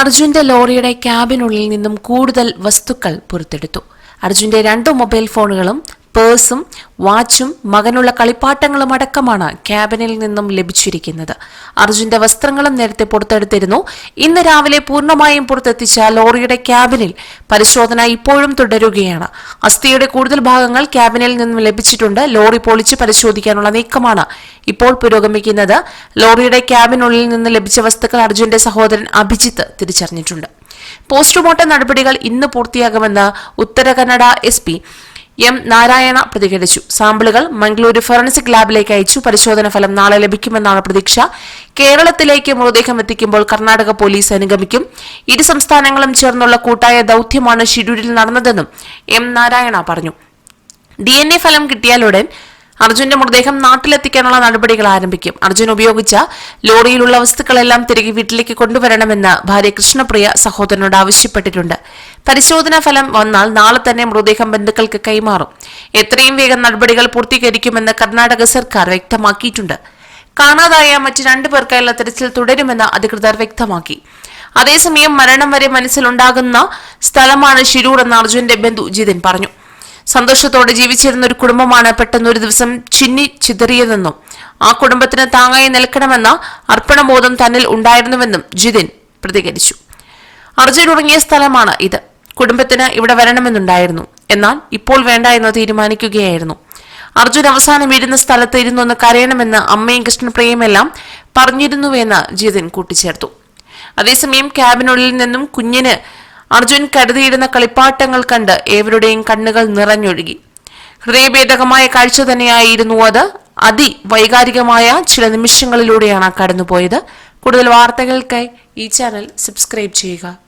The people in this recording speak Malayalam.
അർജുന്റെ ലോറിയുടെ ക്യാബിനുള്ളിൽ നിന്നും കൂടുതൽ വസ്തുക്കൾ പുറത്തെടുത്തു. അർജുന്റെ രണ്ട് മൊബൈൽ ഫോണുകളും പേഴ്സും വാച്ചും മകനുള്ള കളിപ്പാട്ടങ്ങളും അടക്കമാണ് ക്യാബിനിൽ നിന്നും ലഭിച്ചിരിക്കുന്നത്. അർജുന്റെ വസ്ത്രങ്ങളും നേരത്തെ പുറത്തെടുത്തിരുന്നു. ഇന്ന് രാവിലെ പൂർണമായും പുറത്തെത്തിച്ച ലോറിയുടെ ക്യാബിനിൽ പരിശോധന ഇപ്പോഴും തുടരുകയാണ്. അസ്ഥിയുടെ കൂടുതൽ ഭാഗങ്ങൾ ക്യാബിനിൽ നിന്നും ലഭിച്ചിട്ടുണ്ട്. ലോറി പൊളിച്ച് പരിശോധിക്കാനുള്ള നീക്കമാണ് ഇപ്പോൾ പുരോഗമിക്കുന്നത്. ലോറിയുടെ ക്യാബിനുള്ളിൽ നിന്ന് ലഭിച്ച വസ്തുക്കൾ അർജുന്റെ സഹോദരൻ അഭിജിത്ത് തിരിച്ചറിഞ്ഞിട്ടുണ്ട്. പോസ്റ്റ്മോർട്ടം നടപടികൾ ഇന്ന് പൂർത്തിയാകുമെന്ന് ഉത്തര കന്നഡ എസ് എം നാരായണ പ്രതികരിച്ചു. സാമ്പിളുകൾ മംഗളൂരു ഫോറൻസിക് ലാബിലേക്ക് അയച്ചു. പരിശോധന ഫലം നാളെ ലഭിക്കുമെന്നാണ് പ്രതീക്ഷ. കേരളത്തിലേക്ക് മൃതദേഹം എത്തിക്കുമ്പോൾ കർണാടക പോലീസ് അനുഗമിക്കും. ഇരു സംസ്ഥാനങ്ങളും ചേർന്നുള്ള കൂട്ടായ ദൌത്യമാണ് ഷിരൂരിൽ നടന്നതെന്നും എം നാരായണ പറഞ്ഞു. ഡി ഫലം കിട്ടിയാലുടൻ അർജുന്റെ മൃതദേഹം നാട്ടിലെത്തിക്കാനുള്ള നടപടികൾ ആരംഭിക്കും. അർജുൻ ഉപയോഗിച്ച ലോറിയിലുള്ള വസ്തുക്കളെല്ലാം തിരികെ വീട്ടിലേക്ക് കൊണ്ടുവരണമെന്ന് ഭാര്യ കൃഷ്ണപ്രിയ സഹോദരനോട് ആവശ്യപ്പെട്ടിട്ടുണ്ട്. പരിശോധനാ ഫലം വന്നാൽ നാളെ തന്നെ മൃതദേഹം ബന്ധുക്കൾക്ക് കൈമാറും. എത്രയും വേഗം നടപടികൾ പൂർത്തീകരിക്കുമെന്ന് കർണാടക സർക്കാർ വ്യക്തമാക്കിയിട്ടുണ്ട്. കാണാതായ മറ്റ് രണ്ടു പേർക്കായുള്ള തിരച്ചിൽ തുടരുമെന്ന് അധികൃതർ വ്യക്തമാക്കി. അതേസമയം മരണം വരെ മനസ്സിലുണ്ടാകുന്ന സ്ഥലമാണ് ഷിരൂർ എന്ന് അർജുന്റെ ബന്ധു ജിതിൻ പറഞ്ഞു. സന്തോഷത്തോടെ ജീവിച്ചിരുന്ന ഒരു കുടുംബമാണ് പെട്ടെന്ന് ഒരു ദിവസം ചിന്നി ചിതറിയതെന്നും ആ കുടുംബത്തിന് താങ്ങായി നിൽക്കണമെന്ന അർപ്പണബോധം തന്നിൽ ഉണ്ടായിരുന്നുവെന്നും ജിതിൻ പ്രതികരിച്ചു. അർജുൻ ഉറങ്ങിയ സ്ഥലമാണ് ഇത്. കുടുംബത്തിന് ഇവിടെ വരണമെന്നുണ്ടായിരുന്നു. എന്നാൽ ഇപ്പോൾ വേണ്ട എന്ന് തീരുമാനിക്കുകയായിരുന്നു. അർജുൻ അവസാനം ഇരുന്ന സ്ഥലത്ത് ഇരുന്നൊന്ന് കരയണമെന്ന് അമ്മയും കൃഷ്ണപ്രിയമെല്ലാം പറഞ്ഞിരുന്നുവെന്ന് ജിതിൻ കൂട്ടിച്ചേർത്തു. അതേസമയം ക്യാബിനുള്ളിൽ നിന്നും കുഞ്ഞിന് അർജുൻ കരുതിയിരുന്ന കളിപ്പാട്ടങ്ങൾ കണ്ട് ഏവരുടെയും കണ്ണുകൾ നിറഞ്ഞൊഴുകി. ഹൃദയഭേദകമായ കാഴ്ച തന്നെയായിരുന്നു അത്. അതിവൈകാരികമായ ചില നിമിഷങ്ങളിലൂടെയാണ് കടന്നുപോയത്. കൂടുതൽ വാർത്തകൾക്കായി ഈ ചാനൽ സബ്സ്ക്രൈബ് ചെയ്യുക.